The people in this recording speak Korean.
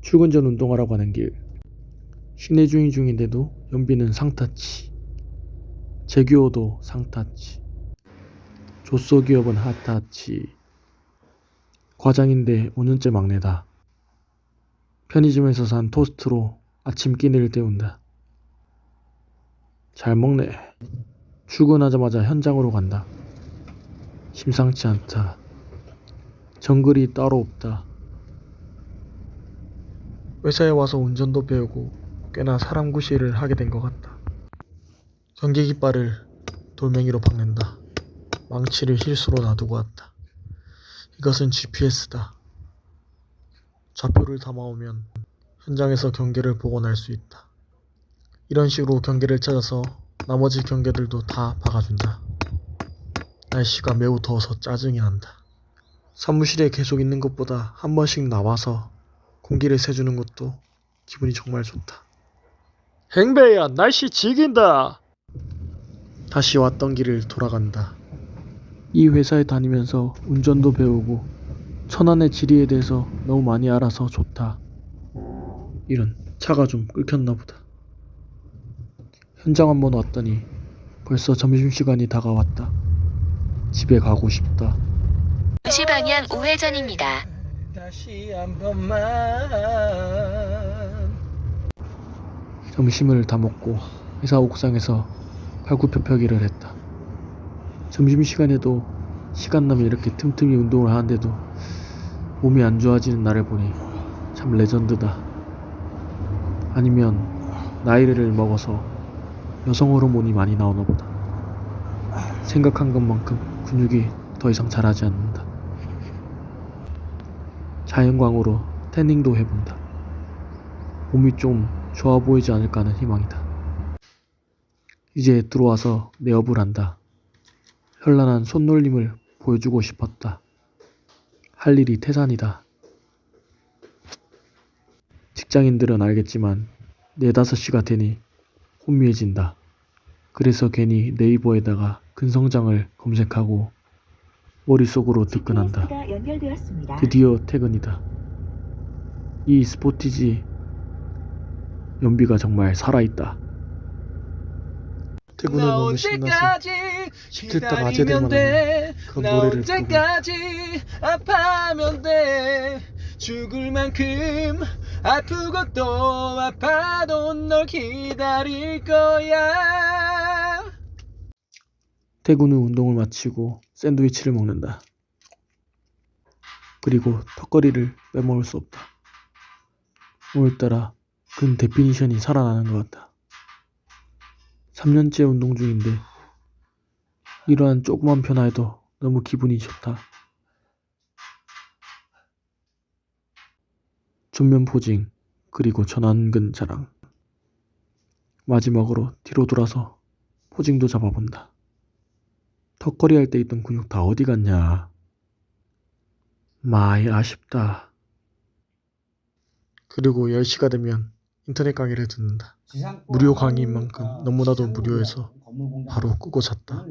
출근 전 운동하라고 하는 길. 시내 주행 중인데도 연비는 상타치. 제규어도 상타치. 조소 기업은 핫타치. 과장인데 5년째 막내다. 편의점에서 산 토스트로 아침 끼니를 때운다. 잘 먹네. 출근하자마자 현장으로 간다. 심상치 않다. 정글이 따로 없다. 회사에 와서 운전도 배우고 꽤나 사람 구실을 하게 된 것 같다. 전기 깃발을 돌멩이로 박는다. 망치를 실수로 놔두고 왔다. 이것은 GPS다. 좌표를 담아오면 현장에서 경계를 복원할 수 있다. 이런 식으로 경계를 찾아서 나머지 경계들도 다 박아준다. 날씨가 매우 더워서 짜증이 난다. 사무실에 계속 있는 것보다 한 번씩 나와서 공기를 새주는 것도 기분이 정말 좋다. 행배야, 날씨 지긴다. 다시 왔던 길을 돌아간다. 이 회사에 다니면서 운전도 배우고 천안의 지리에 대해서 너무 많이 알아서 좋다. 이런 차가 좀 끓였나 보다. 현장 한번 왔더니 벌써 점심시간이 다가왔다. 집에 가고 싶다. 2시 방향 우회전입니다. 다시 한 번만 점심을 다 먹고 회사 옥상에서 팔굽혀펴기를 했다. 점심시간에도 시간 나면 이렇게 틈틈이 운동을 하는데도 몸이 안 좋아지는 나를 보니 참 레전드다. 아니면 나이를 먹어서 여성 호르몬이 많이 나오나 보다. 생각한 것만큼 근육이 더 이상 자라지 않는다. 자연광으로 태닝도 해본다. 몸이 좀 좋아 보이지 않을까 하는 희망이다. 이제 들어와서 내 업을 한다. 현란한 손놀림을 보여주고 싶었다. 할 일이 태산이다. 직장인들은 알겠지만 네다섯 시가 되니 혼미해진다. 그래서 괜히 네이버에다가 근성장을 검색하고 머릿속으로 연결되었습니다. 드디어 퇴근이다. 이 스포티지 연비가 정말 살아있다. 퇴근을 나 너무 신나서 언제까지 10대 딱 아재 될 기다리면 돼? 그런 나 노래를 언제까지 아파하면 돼 죽을 만큼 아프고 또 아파도 널 기다릴 거야 후 운동을 마치고 샌드위치를 먹는다. 그리고 턱걸이를 빼먹을 수 없다. 오늘따라 근 데피니션이 살아나는 것 같다. 3년째 운동 중인데 이러한 조그만 변화에도 너무 기분이 좋다. 전면 포징 그리고 전완근 자랑 마지막으로 뒤로 돌아서 포징도 잡아본다. 턱걸이 할 때 있던 근육 다 어디 갔냐? 많이 아쉽다. 그리고 10시가 되면 인터넷 강의를 듣는다. 무료 강의인 만큼 너무나도 무료해서 바로 끄고 잤다.